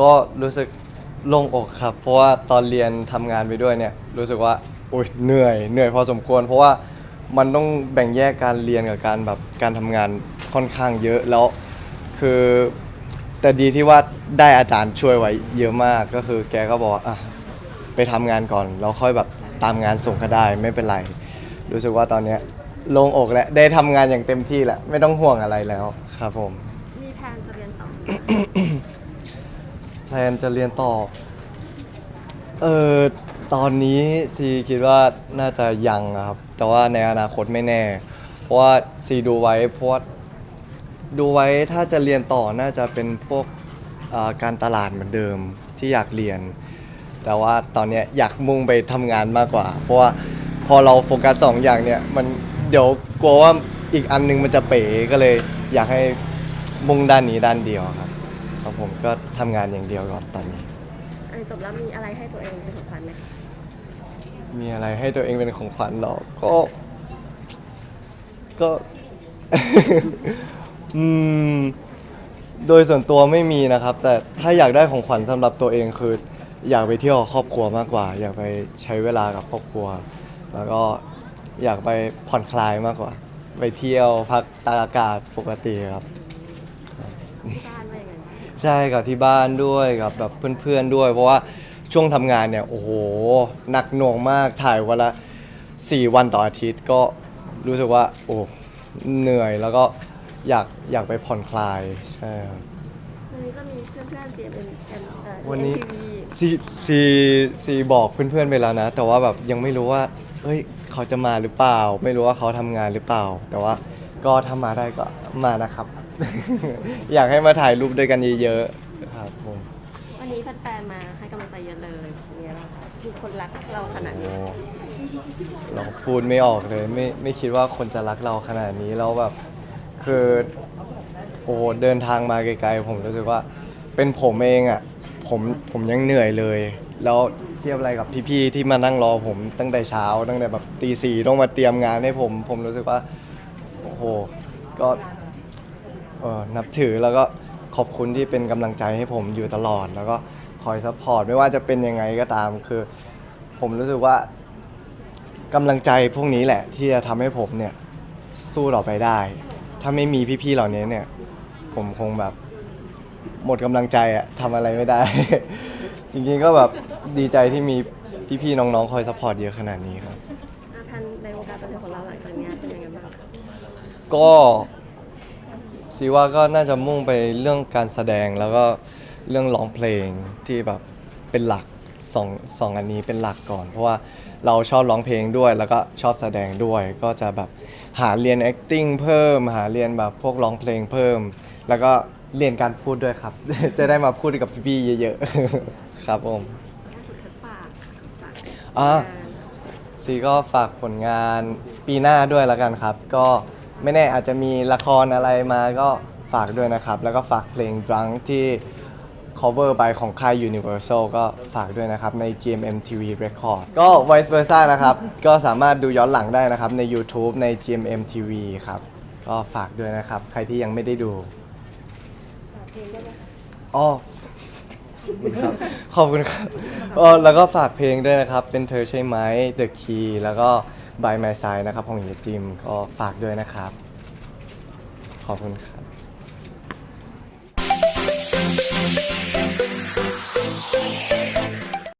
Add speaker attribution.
Speaker 1: ก็รู้สึกโล่งอกครับ เพราะว่าตอนเรียนทำงานไปด้วยเนี่ยรู้สึกว่าโอ้ยเหนื่อยเหนื่อยพอสมควร เพราะว่ามันต้องแบ่งแยกการเรียนกับการแบบการทำงานค่อนข้างเยอะแล้วคือ แต่ดีที่ว่าได้อาจารย์ช่วยไว้เยอะมากก็คือ แกก็บอกว่าอะไปทำงานก่อนแล้วค่อยแบบตามงานส่งก็ได้ไม่เป็นไร รู้สึกว่าตอนเนี้ยโล่งอกแล้วได้ทำงานอย่างเต็มที่แล้วไม่ต้องห่วงอะไรแล้วครับผม
Speaker 2: มีแผนจะเรียนต่อ
Speaker 1: พลนจะเรียนต่อ เออตอนนี้ซีคิดว่าน่าจะยังอะครับ แต่ว่าในอนาคตไม่แน่ เพราะว่าซีดูไว้เพราะว่าดูไว้ถ้าจะเรียนต่อน่าจะเป็นพวกอ่าการตลาดเหมือนเดิมที่อยากเรียน แต่ว่าตอนเนี้ยอยากมุ่งไปทำงานมากกว่า เพราะว่าพอเราโฟกัสสองอย่างเนี่ยมันเดี๋ยวกลัวว่าอีกอันนึงมันจะเป๋ก็เลยอยากให้มุ่งด้านนี้ด้านเดียวครับ ครับผมก็ทำงานอย่างเดียวก่อนตอนนี้
Speaker 2: อันนี้จบแล้วมีอะไรให้ตัวเองเป็นของขวัญไหม
Speaker 1: มีอะไรให้ตัวเองเป็นของขวัญหรอก็ก็ อืมโดยส่วนตัวไม่มีนะครับ แต่ถ้าอยากได้ของขวัญสำหรับตัวเองคือ อยากไปเที่ยวกับครอบครัวมากกว่า อยากไปใช้เวลากับครอบครัว แล้วก็อยากไปผ่อนคลายมากกว่า ไปเที่ยวพักตากอากาศปกติครับ
Speaker 2: ที่บ้านว่ายังไงบ้าง
Speaker 1: ใช่กับที่บ้านด้วยกับแบบเพื่อนๆด้วย เพราะว่าช่วงทำงานเนี่ยโอ้โหหนักหน่วงมากถ่ายวันละ4วันต่ออาทิตย์ก็รู้สึกว่า โอ้เหนื่อยแล้วก็อยากอยากไปผ่อนคลายใช่ครับ
Speaker 2: วันนี้ก็มีเพื่อนๆ GMM เอ่อ
Speaker 1: วันนี้
Speaker 2: GMTV
Speaker 1: ซีซีซีบอกเพื่อนๆไปแล้วนะ แต่ว่าแบบยังไม่รู้ว่าเฮ้ยเขาจะมาหรือเปล่า ไม่รู้ว่าเขาทำงานหรือเปล่า แต่ว่าก็ถ้ามาได้ก็มานะครับ อยากให้มาถ่ายรูปด้วยกันเยอะๆครับผม
Speaker 2: วันนี้แฟนๆมาให้กำลังใจเยอะเลยเนี่ยเรามีคนรักเราขนาด
Speaker 1: โอ้
Speaker 2: นี้
Speaker 1: เราพูดไม่ออกเลยไม่ไม่คิดว่าคนจะรักเราขนาดนี้แล้วแบบคือโอ้โหเดินทางมาไกลๆผมรู้สึกว่า เป็นผมเองอะผมผมยังเหนื่อยเลย แล้วเทียบอะไรกับพี่ๆที่มานั่งรอผมตั้งแต่เช้าตั้งแต่แบบตีสี่ต้องมาเตรียมงานให้ผม ผมรู้สึกว่าโอ้โหก็ เออนับถือแล้วก็ขอบคุณที่เป็นกำลังใจให้ผมอยู่ตลอด แล้วก็คอยซัพพอร์ตไม่ว่าจะเป็นยังไงก็ตามคือ ผมรู้สึกว่ากำลังใจพวกนี้แหละ ที่จะทำให้ผมเนี่ยสู้ต่อไปได้ ถ้าไม่มีพี่ๆเหล่านี้เนี่ย ผมคงแบบ หมดกำลังใจอะทำอะไรไม่ได้ จริงๆก็แบบดีใจที่มีพี่ๆน้องๆ คอยซัพพอร์ตเยอะขนาดนี้ครับ
Speaker 2: อาพันในวงการบันเทิงของเราหลังจากเนี้ยเป็นยังไงบ้าง
Speaker 1: ก็ ซีว่าก็น่าจะมุ่งไปเรื่องการแสดงแล้วก็เรื่องร้องเพลงที่แบบเป็นหลักสองสองอันนี้เป็นหลักก่อน เพราะว่าเราชอบร้องเพลงด้วย แล้วก็ชอบแสดงด้วย ก็จะแบบหาเรียน acting เพิ่ม หาเรียนแบบพวกร้องเพลงเพิ่ม แล้วก็เรียนการพูดด้วยครับ จะได้มาพูดกับพี่ๆเยอะๆ ครับผม
Speaker 2: ล่าสุดเธอฝากฝาก
Speaker 1: อ่า
Speaker 2: งาน
Speaker 1: ซีก็ฝากผลงานปีหน้าด้วยแล้วกันครับ ก็ ไม่แน่อาจจะมีละครอะไรมาก็ฝากด้วยนะครับ แล้วก็ฝากเพลง Drunk ที่ cover by ของค่าย Universal ก็ฝากด้วยนะครับ ใน GMM TV Record ก็ vice versa นะครับ ก็สามารถดูย้อนหลังได้นะครับ ใน YouTube ใน GMM TV ครับ ก็ฝากด้วยนะครับ ใครที่ยังไม่ได้ดู
Speaker 2: ฝากเพลงได้ไหมคะ
Speaker 1: อ๋อครับขอบคุณครับอ๋อแล้วก็ฝากเพลงด้วยนะครับ เป็นเธอใช่ไหม The Key แล้วก็ by my side นะครับของเฮียจิมก็ฝากด้วยนะครับ ขอบคุณครับ